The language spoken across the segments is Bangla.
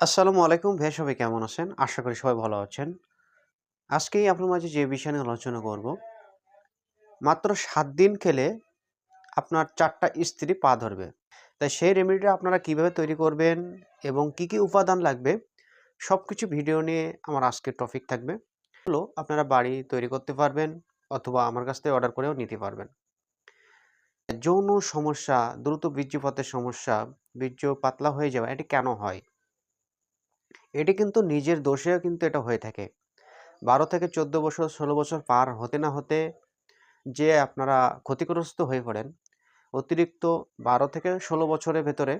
আসসালামু আলাইকুম। ভাইয়া, সবাই কেমন আছেন? আশা করি সবাই ভালো আছেন। আজকেই আপনার মাঝে যে বিষয় নিয়ে আলোচনা করব, মাত্র সাত দিন খেলে আপনার চারটা স্ত্রী পা ধরবে। তাই সেই রেমেডিটা আপনারা কীভাবে তৈরি করবেন এবং কি কি উপাদান লাগবে সব কিছু ভিডিও নিয়ে আমার আজকের টপিক থাকবে। হলো, আপনারা বাড়ি তৈরি করতে পারবেন অথবা আমার কাছ থেকে অর্ডার করেও নিতে পারবেন। যৌন সমস্যা, দ্রুত বীর্যপাতের সমস্যা, বীর্য পাতলা হয়ে যাওয়া, এটি কেন হয়? এটি কিন্তু নিজের দোষেও কিন্তু এটা হয়ে থাকে। বারো থেকে চোদ্দ বছর, ষোলো বছর পার হতে না হতে যে আপনারা ক্ষতিগ্রস্ত হয়ে পড়েন, অতিরিক্ত বারো থেকে ষোলো বছরের ভেতরে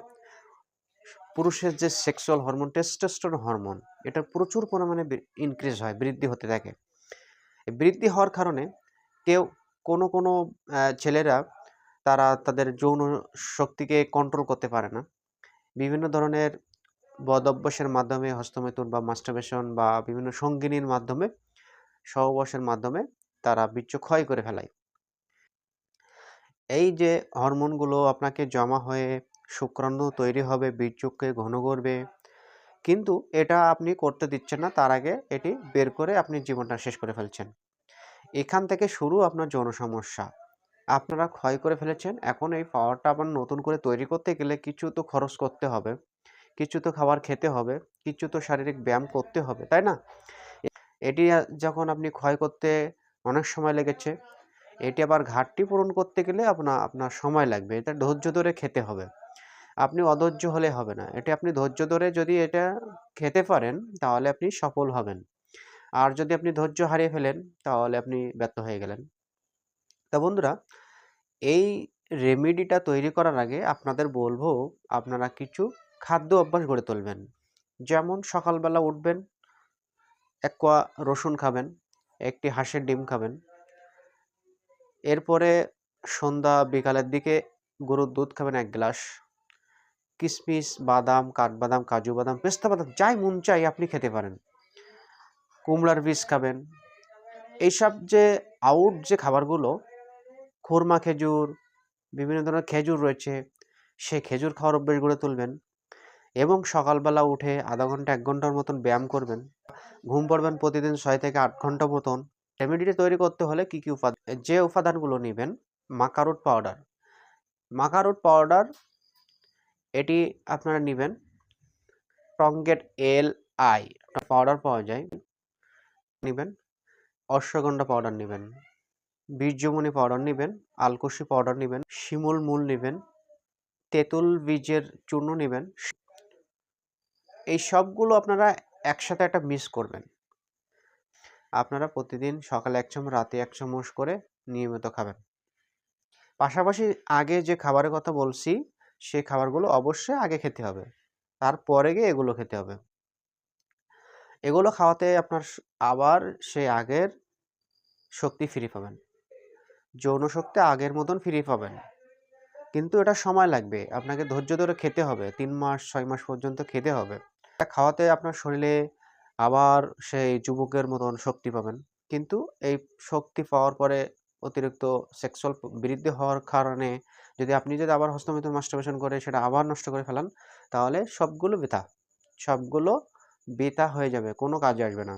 পুরুষের যে সেক্সুয়াল হরমোন টেস্টোস্টেরন হরমোন এটা প্রচুর পরিমাণে ইনক্রিজ হয়, বৃদ্ধি হতে থাকে। বৃদ্ধি হওয়ার কারণে কেউ কোনো কোনো ছেলেরা তারা তাদের যৌন শক্তিকে কন্ট্রোল করতে পারে না। বিভিন্ন ধরনের বদ অভ্যাসের মাধ্যমে হস্তমেতুন বা মাস্টারবেশন বা বিভিন্ন সঙ্গিনীর মাধ্যমে, সহবাসের মাধ্যমে তারা বীর্য ক্ষয় করে ফেলায়। এই যে হরমোনগুলো আপনাকে জমা হয়ে শুক্রাণু তৈরি হবে বীর্যকে ঘন করবে, কিন্তু এটা আপনি করতে দিচ্ছেন না, তার আগে এটি বের করে আপনি জীবনটা শেষ করে ফেলছেন। এখান থেকে শুরু আপনার যৌন সমস্যা। আপনারা ক্ষয় করে ফেলেছেন, এখন এই পাওয়ারটা আবার নতুন করে তৈরি করতে গেলে কিছু তো খরচ করতে হবে। কিছু তো খাবার খেতে হবে, কিছু তো শারীরিক ব্যায়াম করতে হবে, তাই না? এটি যখন আপনি ক্ষয় করতে অনেক সময় লেগেছে, এটি আবার ঘাটতি পূরণ করতে গেলে আপনার আপনার সময় লাগবে, এটা ধৈর্য ধরে খেতে হবে। আপনি অধৈর্য হলে হবে না, এটি আপনি ধৈর্য ধরে যদি এটা খেতে পারেন, তাহলে আপনি সফল হবেন। আর যদি আপনি ধৈর্য হারিয়ে ফেলেন, তাহলে আপনি ব্যর্থ হয়ে গেলেন। তা বন্ধুরা, এই রেমেডিটা তৈরি করার আগে আপনাদের বলব, আপনারা কিছু খাদ্য অভ্যাস গড়ে তুলবেন। যেমন সকালবেলা উঠবেন, এক কোয়া রসুন খাবেন, একটি হাঁসের ডিম খাবেন। এরপরে সন্ধ্যা বিকালের দিকে গরুর দুধ খাবেন এক গ্লাস। কিশমিশ বাদাম, কাঠবাদাম, কাজু বাদাম, পেস্তা বাদাম, যাই মন চাই আপনি খেতে পারেন। কুমড়ার বীজ খাবেন। এইসব যে আউট যে খাবারগুলো, খুরমা খেজুর, বিভিন্ন ধরনের খেজুর রয়েছে, সেই খেজুর খাওয়ার অভ্যেস গড়ে তুলবেন। এবং সকালবেলা উঠে আধা ঘণ্টা, এক ঘণ্টার মতন ব্যায়াম করবেন। ঘুম পড়বেন প্রতিদিন ছয় থেকে আট ঘণ্টা মতন। রেমেডিটি তৈরি করতে হলে কী কী উপাদান যে উপাদানগুলো নেবেন, মাকারুট পাউডার। মাকারুট পাউডার, এটি আপনারা নেবেন টঙ্গেট এল আই পাউডার পাওয়া যায়। নেবেন, অশ্বগন্ধা পাউডার নেবেন, বীর্যমণি পাউডার নেবেন, আলকুশি পাউডার নেবেন, শিমুল মূল নেবেন, তেঁতুল বীজের চূর্ণ নেবেন এই সবগুলো আপনারা একসাথে একটা মিস করবেন। আপনারা প্রতিদিন সকালে এক চামচ, রাতে এক চামচ করে নিয়মিত খাবেন। পাশাপাশি আগে যে খাবারের কথা বলছি সেই খাবারগুলো অবশ্যই আগে খেতে হবে। তারপরে গিয়ে এগুলো খেতে হবে। এগুলো খাওয়াতে আপনার আবার সেই আগের শক্তি ফিরে পাবেন। যৌন শক্তি আগের মতন ফিরে পাবেন। কিন্তু এটা সময় লাগবে। আপনাকে ধৈর্য ধরে খেতে হবে। তিন মাস, ছয় মাস পর্যন্ত খেতে হবে। খাওয়াতে আপনার শরীরে আবার সেই যুবকের মতন শক্তি পাবেন। কিন্তু এই শক্তি পাওয়ার পরে অতিরিক্ত সেক্সুয়াল বৃদ্ধি হওয়ার কারণে যদি আপনি যদি আবার হস্তমিত মাস্টারবেশন করে সেটা আবার নষ্ট করে ফেলান, তাহলে সবগুলো বৃথা। সবগুলো বৃথা হয়ে যাবে, কোনো কাজে আসবে না।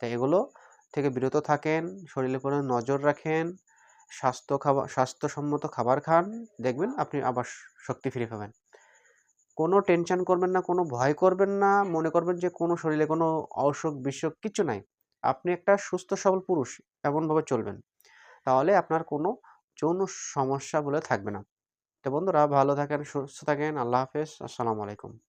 তাই এগুলো থেকে বিরত থাকেন, শরীরের উপরে নজর রাখেন, স্বাস্থ্য খাবার, স্বাস্থ্যসম্মত খাবার খান, দেখবেন আপনি আবার শক্তি ফিরে পাবেন। কোনো টেনশন করবেন না, কোনো ভয় করবেন না। মনে করবেন যে কোনো শরীরে কোনো অসুখ, বিসুখ কিছু নাই। আপনি একটা সুস্থ, সবল পুরুষ, এমনভাবে চলবেন। তাহলে আপনার কোনো যৌন সমস্যা বলে থাকবে না। তো বন্ধুরা, ভালো থাকেন, সুস্থ থাকেন। আল্লাহ হাফেজ। আসসালামু আলাইকুম।